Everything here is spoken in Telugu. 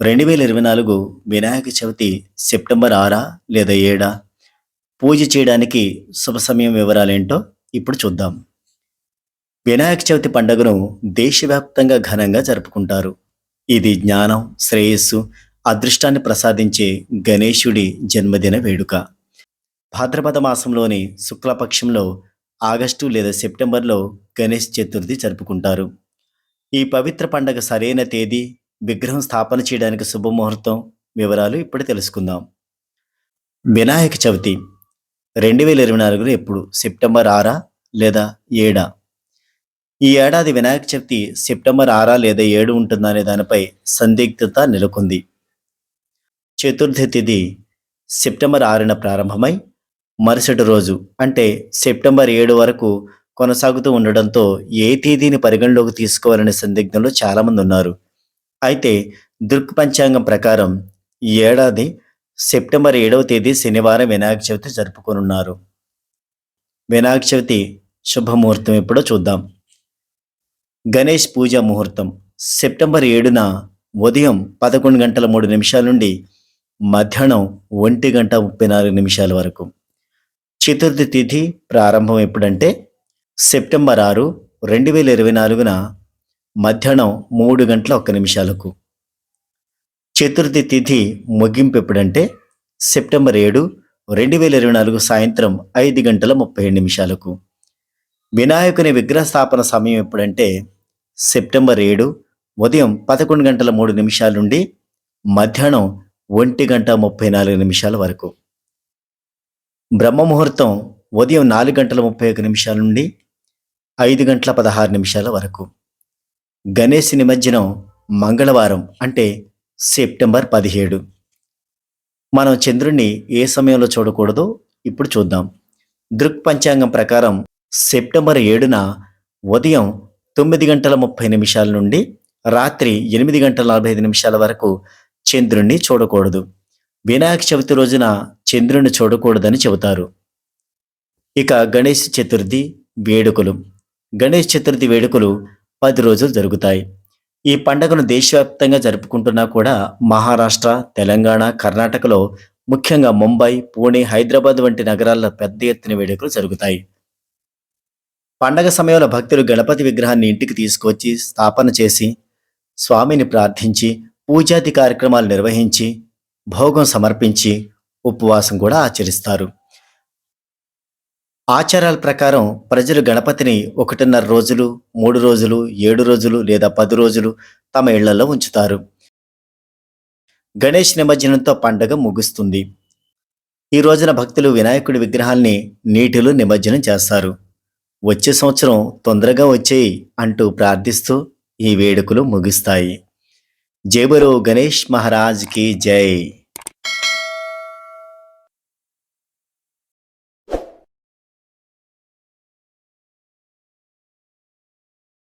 రెండు వేల ఇరవై నాలుగు వినాయక చవితి సెప్టెంబర్ ఆరా లేదా ఏడా? పూజ చేయడానికి శుభ సమయం వివరాలేంటో ఇప్పుడు చూద్దాం. వినాయక చవితి పండుగను దేశవ్యాప్తంగా ఘనంగా జరుపుకుంటారు. ఇది జ్ఞానం శ్రేయస్సు అదృష్టాన్ని ప్రసాదించే గణేశుడి జన్మదిన వేడుక. భాద్రపద మాసంలోని శుక్లపక్షంలో ఆగస్టు లేదా సెప్టెంబర్లో గణేష్ చతుర్థి జరుపుకుంటారు. ఈ పవిత్ర పండగ సరైన తేదీ విగ్రహం స్థాపన చేయడానికి శుభముహూర్తం వివరాలు ఇప్పుడు తెలుసుకుందాం. వినాయక చవితి రెండు వేల ఇరవై నాలుగులో ఎప్పుడు? సెప్టెంబర్ ఆరా లేదా ఏడా? ఈ ఏడాది వినాయక చవితి సెప్టెంబర్ ఆరా లేదా ఏడు ఉంటుందా అనే దానిపై సందిగ్ధత నెలకొంది. చతుర్థి తిథి సెప్టెంబర్ ఆరున ప్రారంభమై మరుసటి రోజు అంటే సెప్టెంబర్ ఏడు వరకు కొనసాగుతూ ఉండడంతో ఏ తేదీని పరిగణలోకి తీసుకోవాలనే సందిగ్ధంలో చాలామంది ఉన్నారు. అయితే దుర్గ్ పంచాంగం ప్రకారం ఈ ఏడాది సెప్టెంబర్ ఏడవ తేదీ శనివారం వినాయక చవితి జరుపుకోనున్నారు. వినాయక చవితి శుభముహూర్తం ఎప్పుడో చూద్దాం. గణేష్ పూజ ముహూర్తం. సెప్టెంబర్ ఏడున ఉదయం పదకొండు గంటల మూడు నిమిషాల నుండి మధ్యాహ్నం ఒంటి గంట ముప్పై నాలుగు నిమిషాల వరకు. చతుర్థి తిథి ప్రారంభం ఎప్పుడంటే సెప్టెంబర్ ఆరు రెండు వేల ఇరవై నాలుగున మధ్యాహ్నం మూడు గంటల ఒక్క నిమిషాలకు. చతుర్థి తిథి ముగింపు ఎప్పుడంటే సెప్టెంబర్ ఏడు రెండు వేల ఇరవై నాలుగు సాయంత్రం ఐదు గంటల ముప్పై ఏడు నిమిషాలకు. వినాయకుని విగ్రహ స్థాపన సమయం ఎప్పుడంటే సెప్టెంబర్ ఏడు ఉదయం పదకొండు గంటల మూడు నిమిషాల నుండి మధ్యాహ్నం ఒంటి గంట ముప్పై నాలుగు నిమిషాల వరకు. బ్రహ్మ ముహూర్తం ఉదయం నాలుగు గంటల ముప్పై ఒక నిమిషాల నుండి ఐదు గంటల పదహారు నిమిషాల వరకు. గణేష్ నిమజ్జనం మంగళవారం అంటే సెప్టెంబర్ పదిహేడు. మనం చంద్రుణ్ణి ఏ సమయంలో చూడకూడదో ఇప్పుడు చూద్దాం. దృక్ పంచాంగం ప్రకారం సెప్టెంబర్ ఏడున ఉదయం తొమ్మిది గంటల ముప్పై నిమిషాల నుండి రాత్రి ఎనిమిది గంటల నలభై ఐదు నిమిషాల వరకు చంద్రుణ్ణి చూడకూడదు. వినాయక చవితి రోజున చంద్రుణ్ణి చూడకూడదని చెబుతారు. ఇక గణేష్ చతుర్థి వేడుకలు. గణేష్ చతుర్థి వేడుకలు పది రోజులు జరుగుతాయి. ఈ పండుగను దేశవ్యాప్తంగా జరుపుకుంటున్నా కూడా మహారాష్ట్ర తెలంగాణ కర్ణాటకలో ముఖ్యంగా ముంబై పూణే హైదరాబాద్ వంటి నగరాల్లో పెద్ద ఎత్తున వేడుకలు జరుగుతాయి. పండగ సమయంలో భక్తులు గణపతి విగ్రహాన్ని ఇంటికి తీసుకొచ్చి స్థాపన చేసి స్వామిని ప్రార్థించి పూజాది కార్యక్రమాలు నిర్వహించి భోగం సమర్పించి ఉపవాసం కూడా ఆచరిస్తారు. ఆచారాల ప్రకారం ప్రజలు గణపతిని ఒకటిన్నర రోజులు మూడు రోజులు ఏడు రోజులు లేదా పది రోజులు తమ ఇళ్ళలో ఉంచుతారు. గణేష్ నిమజ్జనంతో పండగ ముగుస్తుంది. ఈ రోజున భక్తులు వినాయకుడి విగ్రహాల్ని నీటిలో నిమజ్జనం చేస్తారు. వచ్చే సంవత్సరం తొందరగా వచ్చేయి అంటూ ప్రార్థిస్తూ ఈ వేడుకలు ముగిస్తాయి. జయబరో గణేష్ మహారాజ్కి జై.